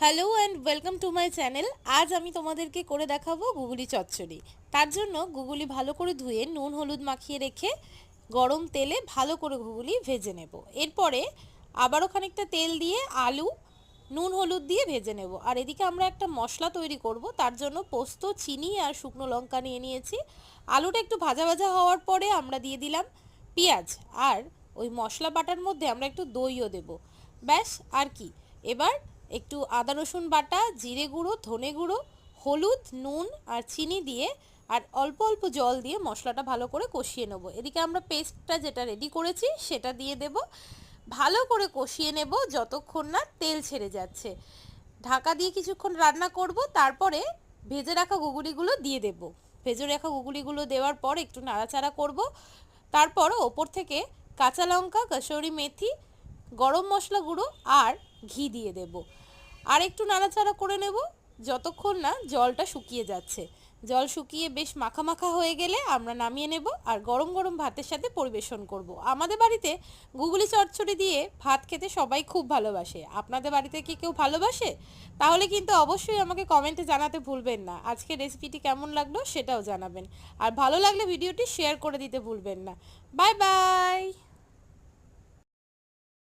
Hello and welcome to my channel আজ আমি তোমাদেরকে করে দেখাবো গুগলি চচ্চড়ি। তার জন্য গুগলি ভালো করে ধুয়ে, নুন, হলুদ মাখিয়ে রেখে গরম তেলে ভালো করে গুগলি ভেজে নেব। এরপরে আবারও খানিকটা তেল দিয়ে আলু, নুন, হলুদ দিয়ে ভেজে নেব। আর এদিকে আমরা একটা মশলা তৈরি করব, তার জন্য পোস্ত, চিনি আর শুকনো লঙ্কা নিয়ে নিয়েছি। আলুটা একটু ভাজা ভাজা হওয়ার পরে আমরা দিয়ে দিলাম পেঁয়াজ। আর ওই মশলা বাটার মধ্যে আমরা একটু দইও দেব। ব্যাস, আর কি। এবার একটু আদা, রসুন বাটা, জিরে গুঁড়ো, ধনে গুঁড়ো, হলুদ, নুন আর চিনি দিয়ে আর অল্প অল্প জল দিয়ে মশলাটা ভালো করে কষিয়ে নেব। এদিকে আমরা পেস্টটা যেটা রেডি করেছি সেটা দিয়ে দেব। ভালো করে কষিয়ে নেব যতক্ষণ না তেল ছেড়ে যাচ্ছে। ঢাকা দিয়ে কিছুক্ষণ রান্না করব, তারপরে ভেজে রাখা গুগুলিগুলো দিয়ে দেব। ভেজে রাখা গুগুলিগুলো দেওয়ার পর একটু নাড়াচাড়া করব। তারপর ওপর থেকে কাঁচা লঙ্কা, কসুরি মেথি, গরম মশলা গুঁড়ো আর ঘি দিয়ে দেব। আর একটু নাড়াচাড়া করে নেব, যতক্ষণ না জলটা শুকিয়ে যাচ্ছে। জল শুকিয়ে বেশ মাখা মাখা হয়ে গেলে আমরা নামিয়ে নেব আর গরম গরম ভাতের সাথে পরিবেশন করব। আমাদের বাড়িতে গুগলি চচ্চড়ি দিয়ে ভাত খেতে সবাই খুব ভালোবাসে। আপনাদের বাড়িতে কি কেউ ভালোবাসে? তাহলে কিন্তু অবশ্যই আমাকে কমেন্টে জানাতে ভুলবেন না। আজকে রেসিপিটি কেমন লাগল সেটাও জানাবেন। আর ভালো লাগলে ভিডিওটি শেয়ার করে দিতে ভুলবেন না। Bye bye!